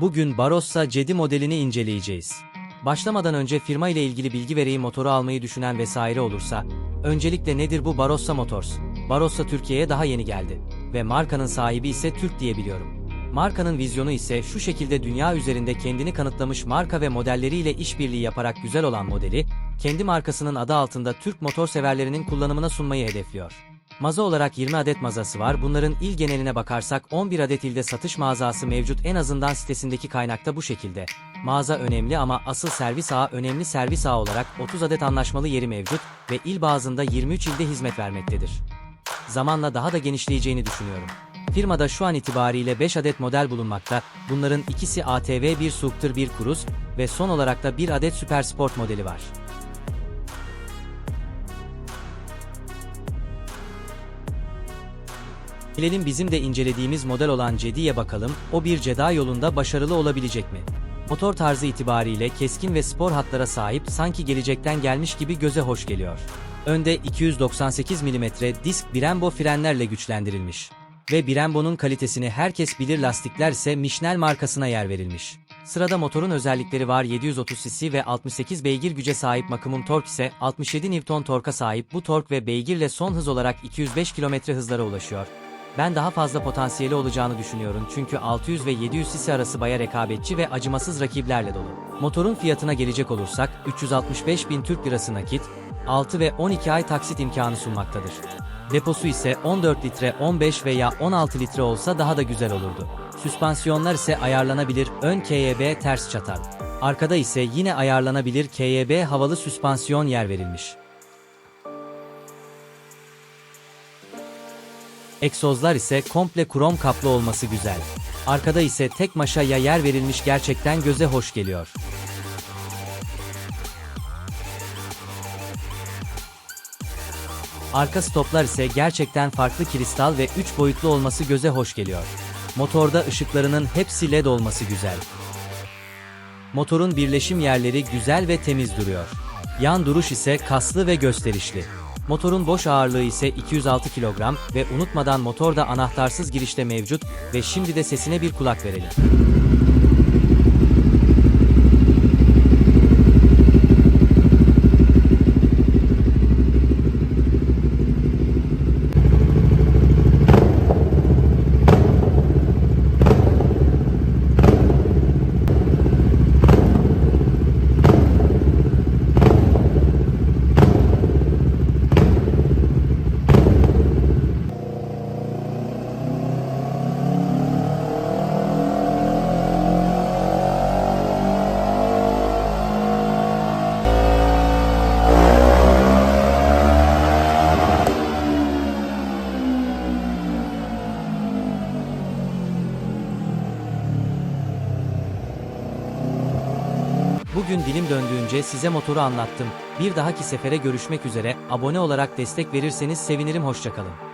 Bugün Barossa Cedi modelini inceleyeceğiz. Başlamadan önce firma ile ilgili bilgi vereyim motoru almayı düşünen vesaire olursa, öncelikle nedir bu Barossa Motors? Barossa Türkiye'ye daha yeni geldi ve markanın sahibi ise Türk diyebiliyorum. Markanın vizyonu ise şu şekilde dünya üzerinde kendini kanıtlamış marka ve modelleriyle işbirliği yaparak güzel olan modeli, kendi markasının adı altında Türk motor severlerinin kullanımına sunmayı hedefliyor. Maza olarak 20 adet mazası var. Bunların il geneline bakarsak 11 adet ilde satış mağazası mevcut en azından sitesindeki kaynakta bu şekilde. Mağaza önemli ama asıl servis ağı önemli servis ağı olarak 30 adet anlaşmalı yeri mevcut ve il bazında 23 ilde hizmet vermektedir. Zamanla daha da genişleyeceğini düşünüyorum. Firmada şu an itibariyle 5 adet model bulunmakta. Bunların ikisi ATV 1 Supter 1 Cruise ve son olarak da 1 adet Super Sport modeli var. Gelelim bizim de incelediğimiz model olan Cedi'ye bakalım, o bir ceda yolunda başarılı olabilecek mi? Motor tarzı itibariyle keskin ve spor hatlara sahip sanki gelecekten gelmiş gibi göze hoş geliyor. Önde 298 mm disk Brembo frenlerle güçlendirilmiş. Ve Brembo'nun kalitesini herkes bilir lastikler ise Michelin markasına yer verilmiş. Sırada motorun özellikleri var 730 cc ve 68 beygir güce sahip maksimum tork ise 67 Newton torka sahip bu tork ve beygirle son hız olarak 205 km hızlara ulaşıyor. Ben daha fazla potansiyeli olacağını düşünüyorum çünkü 600 ve 700 cc arası baya rekabetçi ve acımasız rakiplerle dolu. Motorun fiyatına gelecek olursak 365 bin Türk lirası nakit, 6 ve 12 ay taksit imkanı sunmaktadır. Deposu ise 14 litre, 15 veya 16 litre olsa daha da güzel olurdu. Süspansiyonlar ise ayarlanabilir ön KYB ters çatal. Arkada ise yine ayarlanabilir KYB havalı süspansiyon yer verilmiş. Egzozlar ise komple krom kaplı olması güzel. Arkada ise tek maşaya yer verilmiş gerçekten göze hoş geliyor. Arka stoplar ise gerçekten farklı kristal ve 3 boyutlu olması göze hoş geliyor. Motorda ışıklarının hepsi led olması güzel. Motorun birleşim yerleri güzel ve temiz duruyor. Yan duruş ise kaslı ve gösterişli. Motorun boş ağırlığı ise 206 kilogram ve unutmadan motorda anahtarsız girişte mevcut ve şimdi de sesine bir kulak verelim. Bugün dilim döndüğünce size motoru anlattım. Bir dahaki sefere görüşmek üzere, abone olarak destek verirseniz sevinirim hoşçakalın.